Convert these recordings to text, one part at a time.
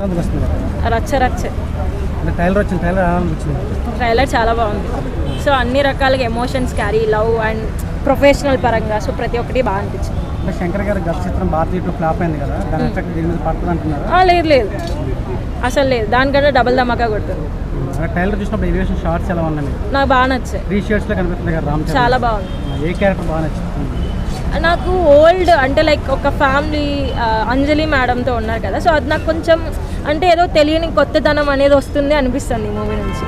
రచ్చ రచ్చ. వచ్చింది అనిపించింది ట్రైలర్ చాలా బాగుంది. సో అన్ని రకాలుగా emotions carry love and professional పరంగా సో ప్రతి ఒక్కటి బాగా అనిపించింది. శంకర్ గారి గత చిత్రం భారతీయ ఫ్లాప్ అయింది కదా దాని ఎఫెక్ట్ దీని మీద పడుతుంది అంటున్నారు? లేదు లేదు. అసలు లేదు. దానికంటే డబల్ ధమాకా కొడుతుంది. అంటే టైలర్ చూసినప్పుడు ఎలివేషన్ షార్ట్స్ ఎలా ఉన్నాయి నాకు బాగా నచ్చాయి. త్రీ షేడ్స్లో కనిపిస్తుంది కదా రామ్. చాలా బాగుంది. ఏ క్యారెక్టర్ బాగా నచ్చుతుంది నాకు ఓల్డ్ అంటే లైక్ ఒక ఫ్యామిలీ అంజలి మేడంతో ఉన్నారు కదా. సో అది నాకు కొంచెం అంటే ఏదో తెలియని కొత్తదనం అనేది వస్తుంది అనిపిస్తుంది ఈ మూవీ నుంచి.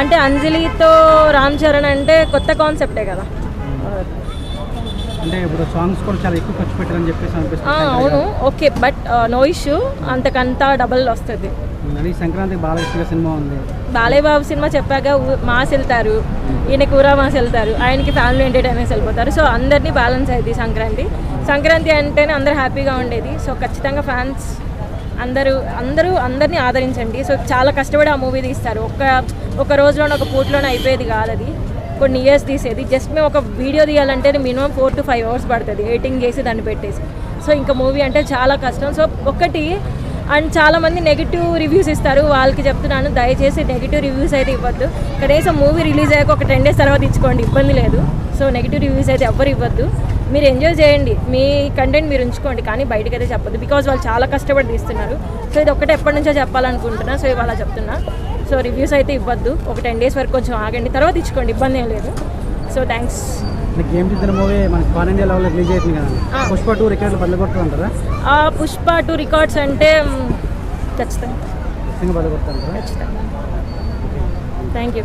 అంటే అంజలితో రామ్ చరణ్ అంటే కొత్త కాన్సెప్టే కదా. అంటే ఇప్పుడు సాంగ్స్ కూడా చాలా ఎక్కువ ఖర్చు పెట్టారని చెప్పేసి అవును. Okay. But no issue. అంతకంతా double వస్తుంది. ఈ సంక్రాంతి బాలకృష్ణ సినిమా ఉంది. బాలయ్య బాబు సినిమా చెప్పాక మాస్ వెళ్తారు. ఈయన కూర మాస్ వెళ్తారు. ఆయనకి ఫ్యామిలీ ఎంటర్టైనర్స్ వెళ్ళిపోతారు. సో అందరినీ బ్యాలెన్స్ అయ్యింది సంక్రాంతి. సంక్రాంతి అంటేనే అందరూ హ్యాపీగా ఉండేది. సో ఖచ్చితంగా ఫ్యాన్స్ అందరూ అందరూ అందరినీ ఆదరించండి. సో చాలా కష్టపడి ఆ మూవీ తీస్తారు. ఒక్క ఒక రోజులోనే ఒక పూటలోనే అయిపోయేది కాదు అది. కొన్ని ఇయర్స్ తీసేది. జస్ట్ మేము ఒక వీడియో తీయాలంటే minimum four to five hours పడుతుంది. ఎడిటింగ్ చేసి దాన్ని పెట్టేసి. సో ఇంకా మూవీ అంటే చాలా కష్టం. సో ఒకటి అండ్ చాలామంది నెగిటివ్ రివ్యూస్ ఇస్తారు. వాళ్ళకి చెప్తున్నాను దయచేసి నెగిటివ్ రివ్యూస్ అయితే ఇవ్వద్దు. కనీసం మూవీ రిలీజ్ అయ్యాక ఒక టెన్ డేస్ తర్వాత ఇచ్చుకోండి ఇబ్బంది లేదు. సో నెగిటివ్ రివ్యూస్ అయితే ఎవ్వరు ఇవ్వద్దు. మీరు ఎంజాయ్ చేయండి మీ కంటెంట్ మీరు ఉంచుకోండి కానీ బయటకు అయితే చెప్పద్దు. బికాజ్ వాళ్ళు చాలా కష్టపడి తీస్తున్నారు. సో ఇది ఒకటే ఎప్పటి నుంచో చెప్పాలనుకుంటున్నా. సో ఇవాళ చెప్తున్నా. సో రివ్యూస్ అయితే ఇవ్వద్దు. ఒక టెన్ డేస్ వరకు కొంచెం ఆగండి. తర్వాత ఇచ్చుకోండి ఇబ్బంది ఏం లేదు. సో థ్యాంక్స్ గేమ్ మూవీ మనకి పాన్ ఇండియా లెవెల్లో రిలీజ్ అవుతుంది కదా. ఆ. పుష్ప టూ రికార్డులు బద్దకొడుతుంటారా ఆ పుష్ప టూ రికార్డ్స్ అంటే ఖచ్చితంగా. ఖచ్చితంగా థ్యాంక్ యూ